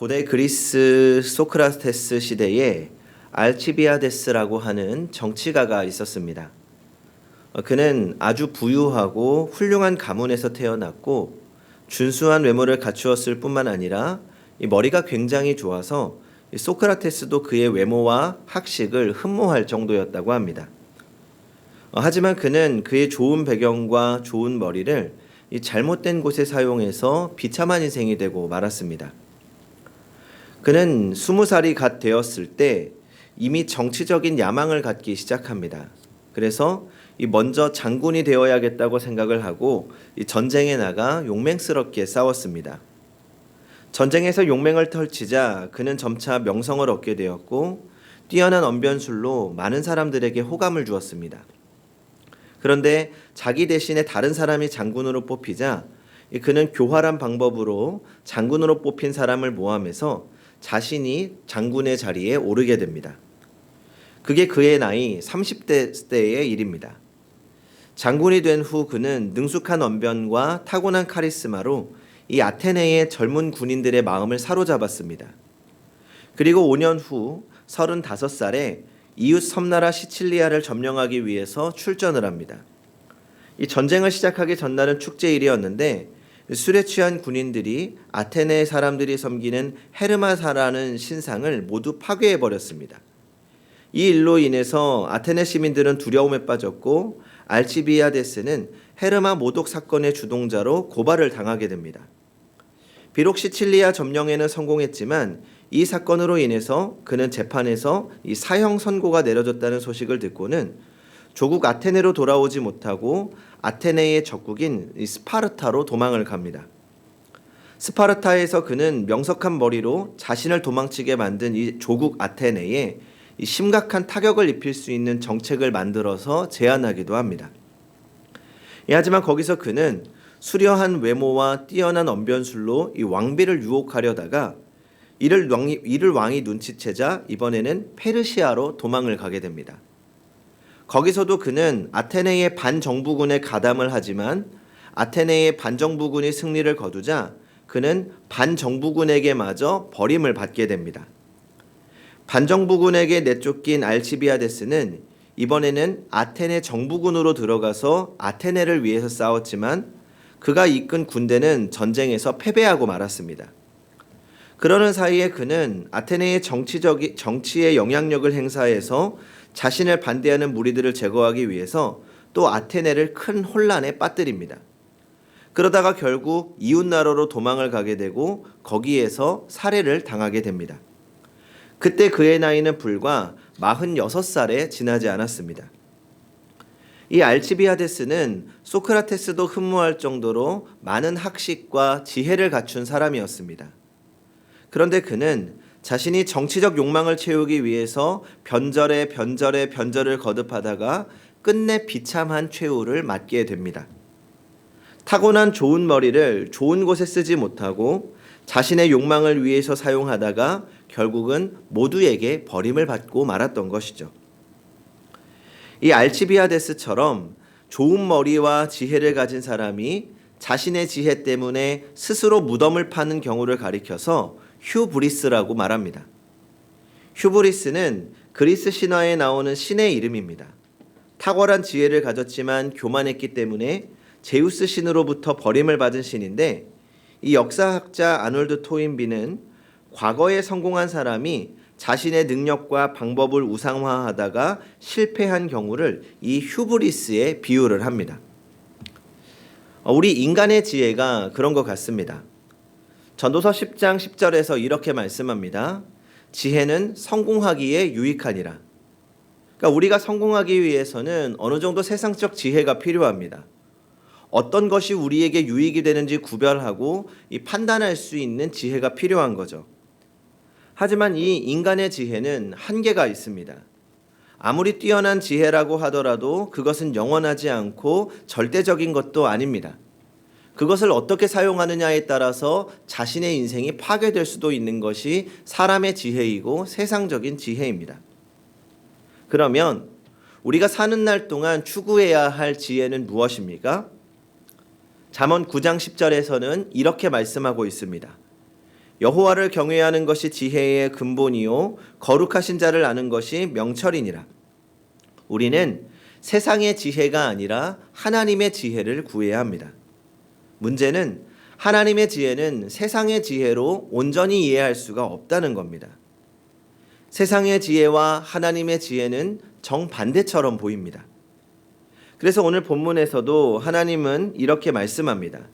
고대 그리스 소크라테스 시대에 알치비아데스라고 하는 정치가가 있었습니다. 어, 그는 아주 부유하고 훌륭한 가문에서 태어났고 준수한 외모를 갖추었을 뿐만 아니라 이 머리가 굉장히 좋아서 이 소크라테스도 그의 외모와 학식을 흠모할 정도였다고 합니다. 어, 하지만 그는 그의 좋은 배경과 좋은 머리를 이 잘못된 곳에 사용해서 비참한 인생이 되고 말았습니다. 그는 스무 살이 갓 되었을 때 이미 정치적인 야망을 갖기 시작합니다. 그래서 이 먼저 장군이 되어야겠다고 생각을 하고 이 전쟁에 나가 용맹스럽게 싸웠습니다. 전쟁에서 용맹을 펼치자 그는 점차 명성을 얻게 되었고 뛰어난 언변술로 많은 사람들에게 호감을 주었습니다. 그런데 자기 대신에 다른 사람이 장군으로 뽑히자 이 그는 교활한 방법으로 장군으로 뽑힌 사람을 모함해서 자신이 장군의 자리에 오르게 됩니다. 그게 그의 나이 30대 때의 일입니다. 장군이 된 후 그는 능숙한 언변과 타고난 카리스마로 이 아테네의 젊은 군인들의 마음을 사로잡았습니다. 그리고 5년 후 35살에 이웃 섬나라 시칠리아를 점령하기 위해서 출전을 합니다. 이 전쟁을 시작하기 전날은 축제일이었는데 술에 취한 군인들이 아테네 사람들이 섬기는 헤르마사라는 신상을 모두 파괴해 버렸습니다. 이 일로 인해서 아테네 시민들은 두려움에 빠졌고 알치비아데스는 헤르마 모독 사건의 주동자로 고발을 당하게 됩니다. 비록 시칠리아 점령에는 성공했지만 이 사건으로 인해서 그는 재판에서 이 사형 선고가 내려졌다는 소식을 듣고는 조국 아테네로 돌아오지 못하고 아테네의 적국인 이 스파르타로 도망을 갑니다. 스파르타에서 그는 명석한 머리로 자신을 도망치게 만든 이 조국 아테네에 이 심각한 타격을 입힐 수 있는 정책을 만들어서 제안하기도 합니다. 예, 하지만 거기서 그는 수려한 외모와 뛰어난 언변술로 이 왕비를 유혹하려다가 이를 왕이, 이를 왕이 눈치채자 이번에는 페르시아로 도망을 가게 됩니다. 거기서도 그는 아테네의 반정부군에 가담을 하지만 아테네의 반정부군이 승리를 거두자 그는 반정부군에게 마저 버림을 받게 됩니다. 반정부군에게 내쫓긴 알치비아데스는 이번에는 아테네 정부군으로 들어가서 아테네를 위해서 싸웠지만 그가 이끈 군대는 전쟁에서 패배하고 말았습니다. 그러는 사이에 그는 아테네의 정치적 정치의 영향력을 행사해서 자신을 반대하는 무리들을 제거하기 위해서 또 아테네를 큰 혼란에 빠뜨립니다. 그러다가 결국 이웃 나라로 도망을 가게 되고 거기에서 살해를 당하게 됩니다. 그때 그의 나이는 불과 46살에 지나지 않았습니다. 이 알치비아데스는 소크라테스도 흠모할 정도로 많은 학식과 지혜를 갖춘 사람이었습니다. 그런데 그는 자신이 정치적 욕망을 채우기 위해서 변절에 변절에 변절을 거듭하다가 끝내 비참한 최후를 맞게 됩니다. 타고난 좋은 머리를 좋은 곳에 쓰지 못하고 자신의 욕망을 위해서 사용하다가 결국은 모두에게 버림을 받고 말았던 것이죠. 이 알치비아데스처럼 좋은 머리와 지혜를 가진 사람이 자신의 지혜 때문에 스스로 무덤을 파는 경우를 가리켜서 휴브리스라고 말합니다. 휴브리스는 그리스 신화에 나오는 신의 이름입니다. 탁월한 지혜를 가졌지만 교만했기 때문에 제우스 신으로부터 버림을 받은 신인데 이 역사학자 아놀드 토인비는 과거에 성공한 사람이 자신의 능력과 방법을 우상화하다가 실패한 경우를 이 휴브리스에 비유를 합니다. 어, 우리 인간의 지혜가 그런 것 같습니다. 전도서 10장 10절에서 이렇게 말씀합니다. 지혜는 성공하기에 유익하니라. 그러니까 우리가 성공하기 위해서는 어느 정도 세상적 지혜가 필요합니다. 어떤 것이 우리에게 유익이 되는지 구별하고 이 판단할 수 있는 지혜가 필요한 거죠. 하지만 이 인간의 지혜는 한계가 있습니다. 아무리 뛰어난 지혜라고 하더라도 그것은 영원하지 않고 절대적인 것도 아닙니다. 그것을 어떻게 사용하느냐에 따라서 자신의 인생이 파괴될 수도 있는 것이 사람의 지혜이고 세상적인 지혜입니다. 그러면 우리가 사는 날 동안 추구해야 할 지혜는 무엇입니까? 잠언 9장 10절에서는 이렇게 말씀하고 있습니다. 여호와를 경외하는 것이 지혜의 근본이요 거룩하신 자를 아는 것이 명철이니라. 우리는 세상의 지혜가 아니라 하나님의 지혜를 구해야 합니다. 문제는 하나님의 지혜는 세상의 지혜로 온전히 이해할 수가 없다는 겁니다. 세상의 지혜와 하나님의 지혜는 정반대처럼 보입니다. 그래서 오늘 본문에서도 하나님은 이렇게 말씀합니다.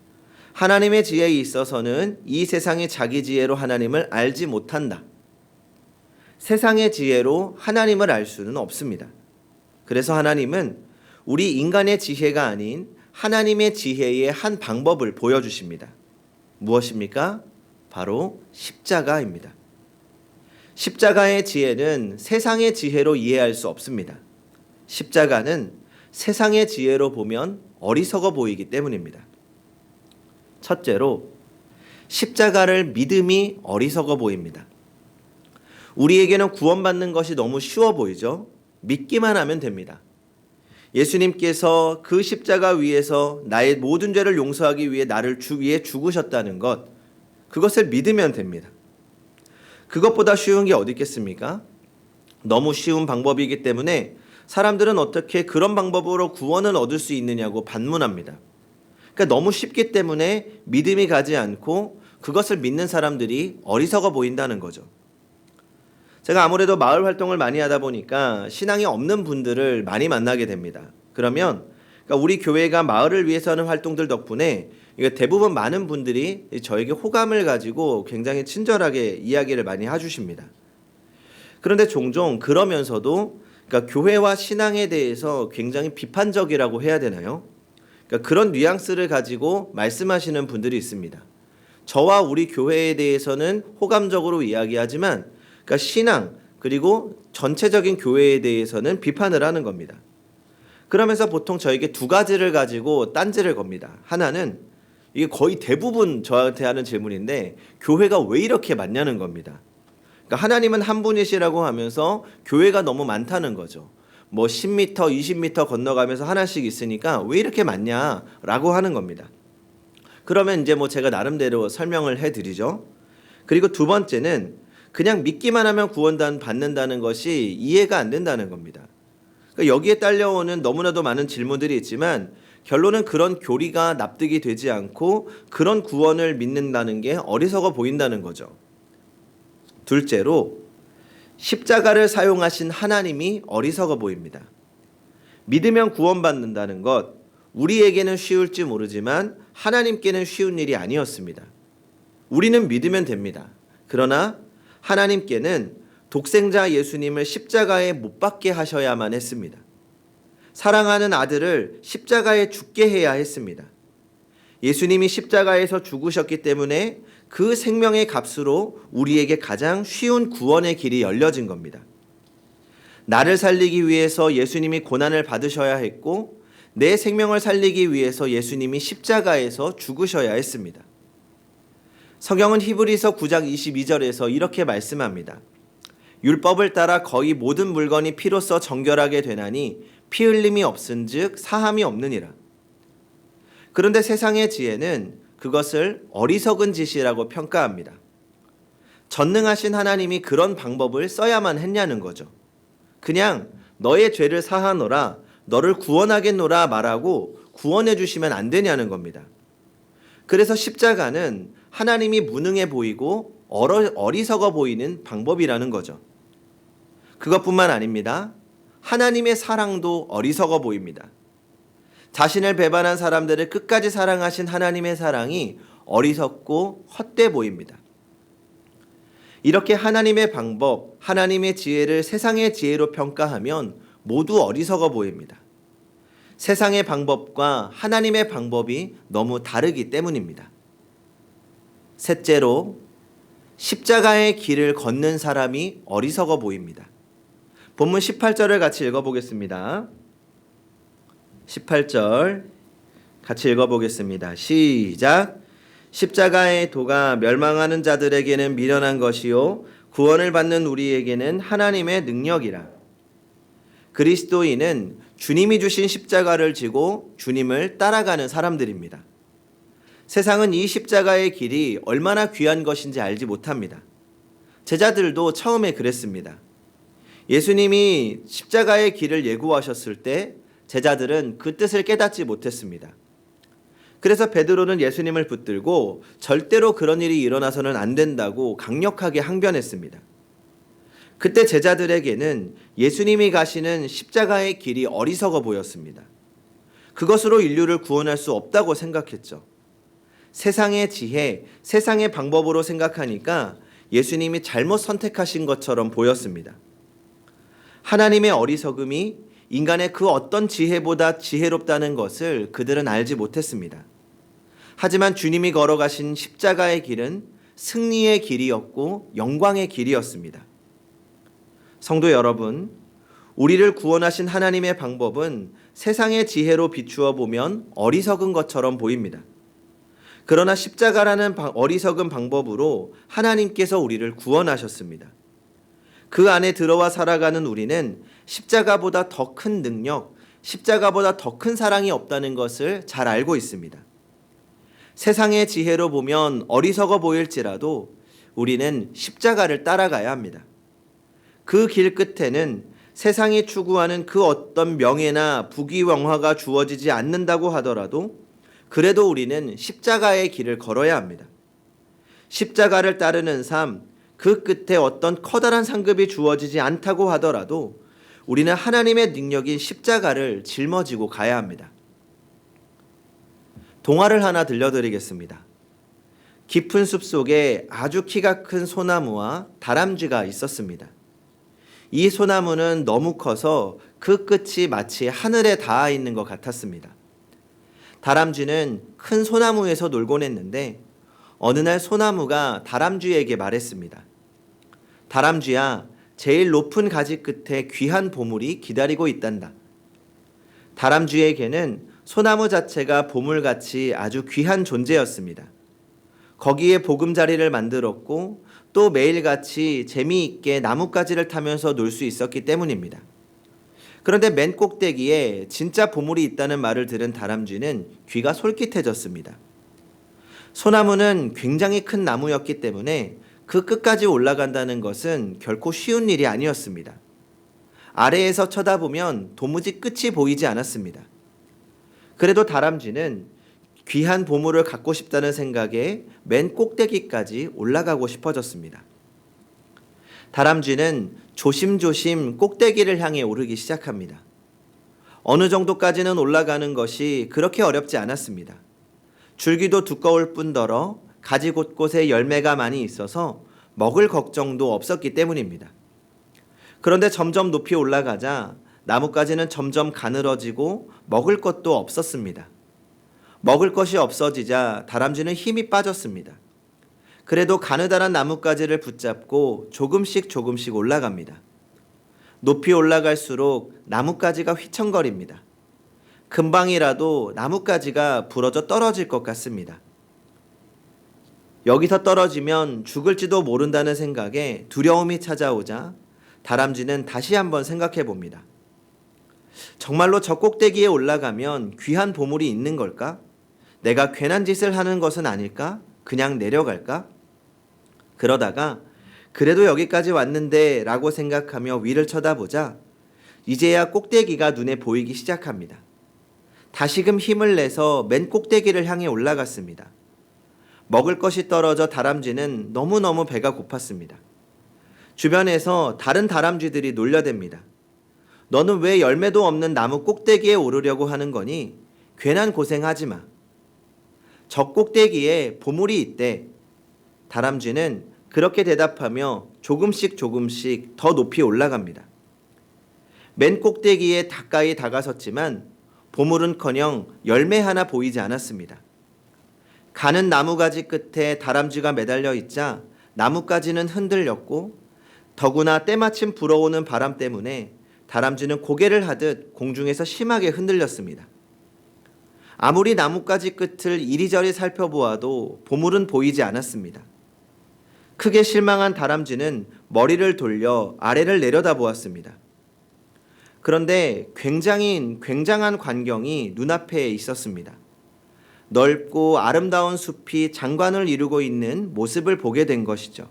하나님의 지혜에 있어서는 이 세상의 자기 지혜로 하나님을 알지 못한다. 세상의 지혜로 하나님을 알 수는 없습니다. 그래서 하나님은 우리 인간의 지혜가 아닌 하나님의 지혜의 한 방법을 보여주십니다. 무엇입니까? 바로 십자가입니다. 십자가의 지혜는 세상의 지혜로 이해할 수 없습니다. 십자가는 세상의 지혜로 보면 어리석어 보이기 때문입니다. 첫째로 십자가를 믿음이 어리석어 보입니다. 우리에게는 구원받는 것이 너무 쉬워 보이죠? 믿기만 하면 됩니다. 예수님께서 그 십자가 위에서 나의 모든 죄를 용서하기 위해 나를 주 위에 죽으셨다는 것, 그것을 믿으면 됩니다. 그것보다 쉬운 게 어디 있겠습니까? 너무 쉬운 방법이기 때문에 사람들은 어떻게 그런 방법으로 구원을 얻을 수 있느냐고 반문합니다. 그러니까 너무 쉽기 때문에 믿음이 가지 않고 그것을 믿는 사람들이 어리석어 보인다는 거죠. 제가 아무래도 마을 활동을 많이 하다 보니까 신앙이 없는 분들을 많이 만나게 됩니다. 그러면 그러니까 우리 교회가 마을을 위해서 하는 활동들 덕분에 대부분 많은 분들이 저에게 호감을 가지고 굉장히 친절하게 이야기를 많이 해주십니다. 그런데 종종 그러면서도 그러니까 교회와 신앙에 대해서 굉장히 비판적이라고 해야 되나요? 그러니까 그런 뉘앙스를 가지고 말씀하시는 분들이 있습니다. 저와 우리 교회에 대해서는 호감적으로 이야기하지만 그러니까 신앙 그리고 전체적인 교회에 대해서는 비판을 하는 겁니다. 그러면서 보통 저에게 두 가지를 가지고 딴지를 겁니다. 하나는 이게 거의 대부분 저한테 하는 질문인데 교회가 왜 이렇게 많냐는 겁니다. 그러니까 하나님은 한 분이시라고 하면서 교회가 너무 많다는 거죠. 뭐 10m, 20m 건너가면서 하나씩 있으니까 왜 이렇게 많냐라고 하는 겁니다. 그러면 이제 뭐 제가 나름대로 설명을 해 드리죠. 그리고 두 번째는 그냥 믿기만 하면 구원단 받는다는 것이 이해가 안 된다는 겁니다. 그러니까 여기에 딸려오는 너무나도 많은 질문들이 있지만 결론은 그런 교리가 납득이 되지 않고 그런 구원을 믿는다는 게 어리석어 보인다는 거죠. 둘째로 십자가를 사용하신 하나님이 어리석어 보입니다. 믿으면 구원받는다는 것 우리에게는 쉬울지 모르지만 하나님께는 쉬운 일이 아니었습니다. 우리는 믿으면 됩니다. 그러나 하나님께는 독생자 예수님을 십자가에 못 박게 하셔야만 했습니다. 사랑하는 아들을 십자가에 죽게 해야 했습니다. 예수님이 십자가에서 죽으셨기 때문에 그 생명의 값으로 우리에게 가장 쉬운 구원의 길이 열려진 겁니다. 나를 살리기 위해서 예수님이 고난을 받으셔야 했고 내 생명을 살리기 위해서 예수님이 십자가에서 죽으셔야 했습니다. 성경은 히브리서 9장 22절에서 이렇게 말씀합니다. 율법을 따라 거의 모든 물건이 피로써 정결하게 되나니 피 흘림이 없은즉 사함이 없느니라. 그런데 세상의 지혜는 그것을 어리석은 짓이라고 평가합니다. 전능하신 하나님이 그런 방법을 써야만 했냐는 거죠. 그냥 너의 죄를 사하노라, 너를 구원하겠노라 말하고 구원해 주시면 안 되냐는 겁니다. 그래서 십자가는 하나님이 무능해 보이고 어리석어 보이는 방법이라는 거죠. 그것뿐만 아닙니다. 하나님의 사랑도 어리석어 보입니다. 자신을 배반한 사람들을 끝까지 사랑하신 하나님의 사랑이 어리석고 헛돼 보입니다. 이렇게 하나님의 방법, 하나님의 지혜를 세상의 지혜로 평가하면 모두 어리석어 보입니다. 세상의 방법과 하나님의 방법이 너무 다르기 때문입니다. 셋째로 십자가의 길을 걷는 사람이 어리석어 보입니다. 본문 18절을 같이 읽어보겠습니다. 18절 같이 읽어보겠습니다. 시작. 십자가의 도가 멸망하는 자들에게는 미련한 것이요 구원을 받는 우리에게는 하나님의 능력이라. 그리스도인은 주님이 주신 십자가를 지고 주님을 따라가는 사람들입니다. 세상은 이 십자가의 길이 얼마나 귀한 것인지 알지 못합니다. 제자들도 처음에 그랬습니다. 예수님이 십자가의 길을 예고하셨을 때 제자들은 그 뜻을 깨닫지 못했습니다. 그래서 베드로는 예수님을 붙들고 절대로 그런 일이 일어나서는 안 된다고 강력하게 항변했습니다. 그때 제자들에게는 예수님이 가시는 십자가의 길이 어리석어 보였습니다. 그것으로 인류를 구원할 수 없다고 생각했죠. 세상의 지혜, 세상의 방법으로 생각하니까 예수님이 잘못 선택하신 것처럼 보였습니다. 하나님의 어리석음이 인간의 그 어떤 지혜보다 지혜롭다는 것을 그들은 알지 못했습니다. 하지만 주님이 걸어가신 십자가의 길은 승리의 길이었고 영광의 길이었습니다. 성도 여러분, 우리를 구원하신 하나님의 방법은 세상의 지혜로 비추어 보면 어리석은 것처럼 보입니다. 그러나 십자가라는 어리석은 방법으로 하나님께서 우리를 구원하셨습니다. 그 안에 들어와 살아가는 우리는 십자가보다 더 큰 능력, 십자가보다 더 큰 사랑이 없다는 것을 잘 알고 있습니다. 세상의 지혜로 보면 어리석어 보일지라도 우리는 십자가를 따라가야 합니다. 그 길 끝에는 세상이 추구하는 그 어떤 명예나 부귀영화가 주어지지 않는다고 하더라도 그래도 우리는 십자가의 길을 걸어야 합니다. 십자가를 따르는 삶, 그 끝에 어떤 커다란 상급이 주어지지 않다고 하더라도 우리는 하나님의 능력인 십자가를 짊어지고 가야 합니다. 동화를 하나 들려드리겠습니다. 깊은 숲 속에 아주 키가 큰 소나무와 다람쥐가 있었습니다. 이 소나무는 너무 커서 그 끝이 마치 하늘에 닿아 있는 것 같았습니다. 다람쥐는 큰 소나무에서 놀곤 했는데 어느 날 소나무가 다람쥐에게 말했습니다. 다람쥐야, 제일 높은 가지 끝에 귀한 보물이 기다리고 있단다. 다람쥐에게는 소나무 자체가 보물같이 아주 귀한 존재였습니다. 거기에 보금자리를 만들었고 또 매일같이 재미있게 나뭇가지를 타면서 놀 수 있었기 때문입니다. 그런데 맨 꼭대기에 진짜 보물이 있다는 말을 들은 다람쥐는 귀가 솔깃해졌습니다. 소나무는 굉장히 큰 나무였기 때문에 그 끝까지 올라간다는 것은 결코 쉬운 일이 아니었습니다. 아래에서 쳐다보면 도무지 끝이 보이지 않았습니다. 그래도 다람쥐는 귀한 보물을 갖고 싶다는 생각에 맨 꼭대기까지 올라가고 싶어졌습니다. 다람쥐는 조심조심 꼭대기를 향해 오르기 시작합니다. 어느 정도까지는 올라가는 것이 그렇게 어렵지 않았습니다. 줄기도 두꺼울 뿐더러 가지 곳곳에 열매가 많이 있어서 먹을 걱정도 없었기 때문입니다. 그런데 점점 높이 올라가자 나뭇가지는 점점 가늘어지고 먹을 것도 없었습니다. 먹을 것이 없어지자 다람쥐는 힘이 빠졌습니다. 그래도 가느다란 나뭇가지를 붙잡고 조금씩 조금씩 올라갑니다. 높이 올라갈수록 나뭇가지가 휘청거립니다. 금방이라도 나뭇가지가 부러져 떨어질 것 같습니다. 여기서 떨어지면 죽을지도 모른다는 생각에 두려움이 찾아오자 다람쥐는 다시 한번 생각해 봅니다. 정말로 저 꼭대기에 올라가면 귀한 보물이 있는 걸까? 내가 괜한 짓을 하는 것은 아닐까? 그냥 내려갈까? 그러다가 그래도 여기까지 왔는데 라고 생각하며 위를 쳐다보자 이제야 꼭대기가 눈에 보이기 시작합니다. 다시금 힘을 내서 맨 꼭대기를 향해 올라갔습니다. 먹을 것이 떨어져 다람쥐는 너무너무 배가 고팠습니다. 주변에서 다른 다람쥐들이 놀려댑니다. 너는 왜 열매도 없는 나무 꼭대기에 오르려고 하는 거니? 괜한 고생하지 마. 저 꼭대기에 보물이 있대. 다람쥐는 그렇게 대답하며 조금씩 조금씩 더 높이 올라갑니다. 맨 꼭대기에 가까이 다가섰지만 보물은커녕 열매 하나 보이지 않았습니다. 가는 나무가지 끝에 다람쥐가 매달려 있자 나뭇가지는 흔들렸고 더구나 때마침 불어오는 바람 때문에 다람쥐는 고개를 하듯 공중에서 심하게 흔들렸습니다. 아무리 나뭇가지 끝을 이리저리 살펴보아도 보물은 보이지 않았습니다. 크게 실망한 다람쥐는 머리를 돌려 아래를 내려다보았습니다. 그런데 굉장히 굉장한 광경이 눈앞에 있었습니다. 넓고 아름다운 숲이 장관을 이루고 있는 모습을 보게 된 것이죠.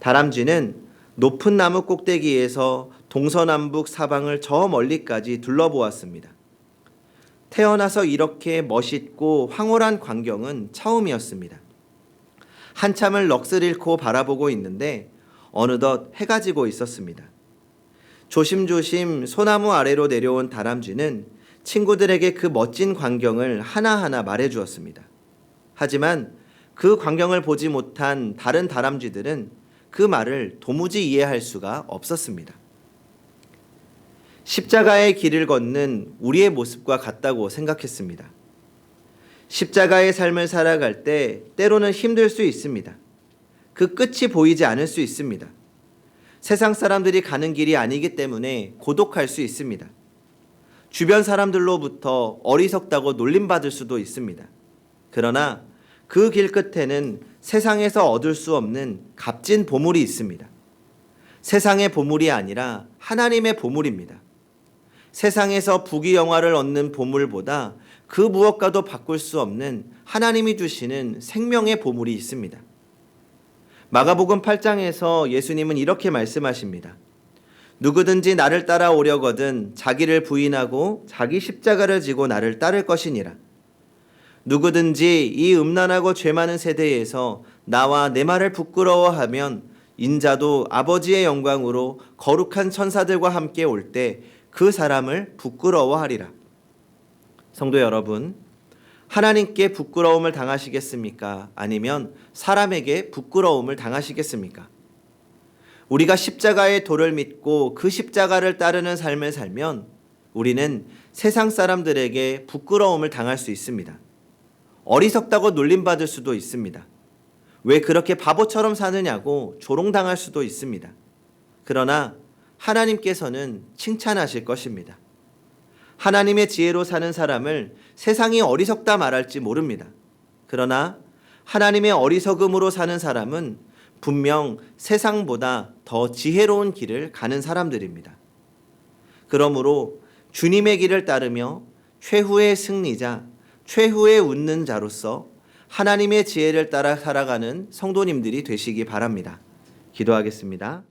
다람쥐는 높은 나무 꼭대기에서 동서남북 사방을 저 멀리까지 둘러보았습니다. 태어나서 이렇게 멋있고 황홀한 광경은 처음이었습니다. 한참을 넋을 잃고 바라보고 있는데 어느덧 해가 지고 있었습니다. 조심조심 소나무 아래로 내려온 다람쥐는 친구들에게 그 멋진 광경을 하나하나 말해 주었습니다. 하지만 그 광경을 보지 못한 다른 다람쥐들은 그 말을 도무지 이해할 수가 없었습니다. 십자가의 길을 걷는 우리의 모습과 같다고 생각했습니다. 십자가의 삶을 살아갈 때 때로는 힘들 수 있습니다. 그 끝이 보이지 않을 수 있습니다. 세상 사람들이 가는 길이 아니기 때문에 고독할 수 있습니다. 주변 사람들로부터 어리석다고 놀림받을 수도 있습니다. 그러나 그 길 끝에는 세상에서 얻을 수 없는 값진 보물이 있습니다. 세상의 보물이 아니라 하나님의 보물입니다. 세상에서 부귀영화를 얻는 보물보다 그 무엇과도 바꿀 수 없는 하나님이 주시는 생명의 보물이 있습니다. 마가복음 8장에서 예수님은 이렇게 말씀하십니다. 누구든지 나를 따라오려거든 자기를 부인하고 자기 십자가를 지고 나를 따를 것이니라. 누구든지 이 음란하고 죄 많은 세대에서 나와 내 말을 부끄러워하면 인자도 아버지의 영광으로 거룩한 천사들과 함께 올 때 그 사람을 부끄러워하리라. 성도 여러분, 하나님께 부끄러움을 당하시겠습니까? 아니면 사람에게 부끄러움을 당하시겠습니까? 우리가 십자가의 도를 믿고 그 십자가를 따르는 삶을 살면 우리는 세상 사람들에게 부끄러움을 당할 수 있습니다. 어리석다고 놀림받을 수도 있습니다. 왜 그렇게 바보처럼 사느냐고 조롱당할 수도 있습니다. 그러나 하나님께서는 칭찬하실 것입니다. 하나님의 지혜로 사는 사람을 세상이 어리석다 말할지 모릅니다. 그러나 하나님의 어리석음으로 사는 사람은 분명 세상보다 더 지혜로운 길을 가는 사람들입니다. 그러므로 주님의 길을 따르며 최후의 승리자, 최후의 웃는 자로서 하나님의 지혜를 따라 살아가는 성도님들이 되시기 바랍니다. 기도하겠습니다.